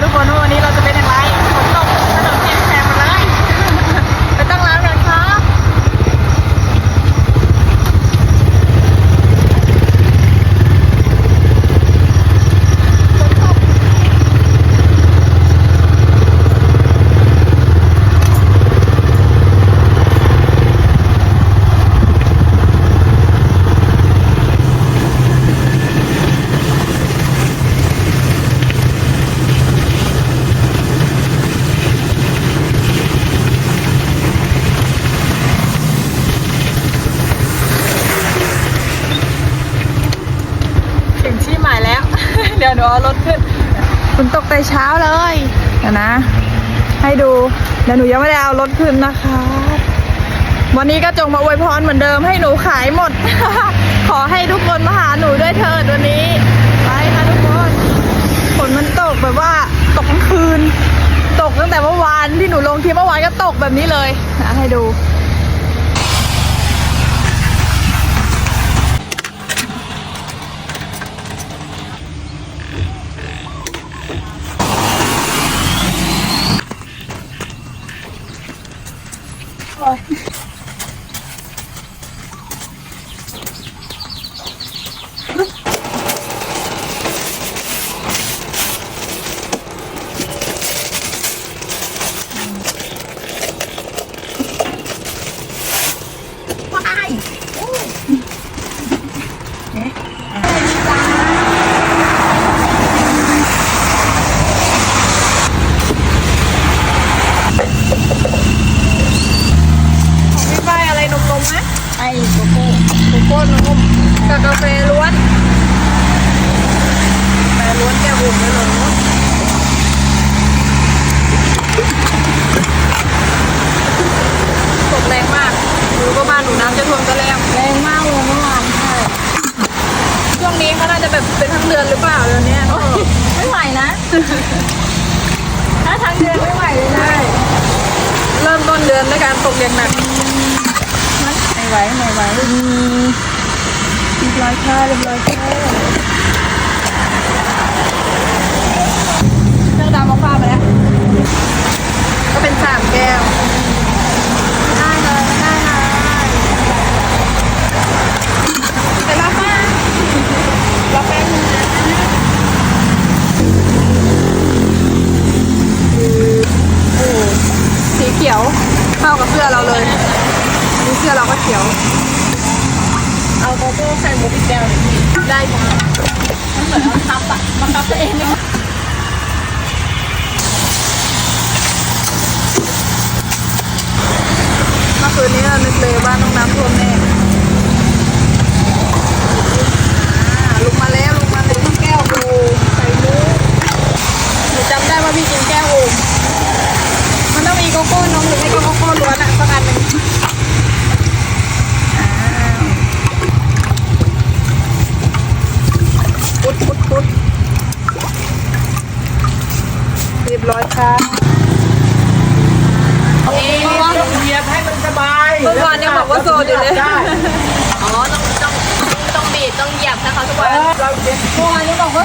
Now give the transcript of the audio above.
ค่ะทุกคนว่าวันนี้เราจะเป็นอย่างไรฝนตกถนนเปียกแฉะหมดเลย ไปตั้งร้านกันครับ ถึงที่หมายแล้ว เดี๋ยวเอารถขึ้นฝนตกแต่เช้าเลยเดี๋ยวนะ ให้ดูเดี๋ยวหนูยังไม่ได้เอารถขึ้นนะคะ วันนี้ก็จงมาอวยพรเหมือนเดิมให้หนูขายหมด ขอให้ทุกคนมาหาหนูด้วยเถิดวันนี้ไปค่ะทุกคนฝนมันตกแบบว่าตกทั้งคืน ตกตั้งแต่เมื่อวานที่หนูลงคลิปเมื่อวานก็ตกแบบนี้เลยนะให้ดู ไฟอะไรนมๆไหมไอ้โกโก้โกโก้นมกับกาแฟล้วนกาแฟล้วนแก้วอุ่นเลยเหรอตกแรงมากดูก็บ้านหนูน้ำจะท่วมก็แรง แรงมากเลยเมื่อวานใช่ ช่วงนี้เขาน่าจะแบบเป็นทั้งเดือนหรือเปล่าเดือนเนี้ย ไม่ไหวนะ ถ้าทั้งเดือนไม่ไหวเลยนะ ใช่เริ่มต้นเดือนด้วยการตกอย่างหนักไม่ไหวไม่ไหวเรียบร้อยค่ะเรียบร้อยค่ะเครื่องดำมะพร้าวไปแล้วก็เป็นสามแก้ว ได้เลยได้เลยไปรับมารับแป๊บนึงนะโอ้สีเขียว เข้า กับเสื้อเราเลยนี่เสื้อเราก็เขียว เอาโกโก้ใส่หมูอีกแก้วได้ค่ะมันเหมือนบังคับอะบังคับตัวเองไม่ได้เมื่อคืนนี้เรานึกเลยว่าน้องน้ำท่วมแน่อาลุกมาแล้วลุกมาแล้วแก้วโอใส่มุกหนูจำได้ว่าพี่กินแก้วโอมมันต้องมีโกโก้นมหรือไม่ก็โกโก้ ล้วนอะสักอันหนึ่งอ้าวพุดพุดพุดเรียบร้อยค่ะเอ๊ะเหยียบให้มันสบายเมื่อวานยังบอกว่าโสดอยู่เลยได้อ๋อต้องต้องต้องบีบต้องเหยียบนะคะทุกคนเราเด็กเมื่อวานนี้บอกว่า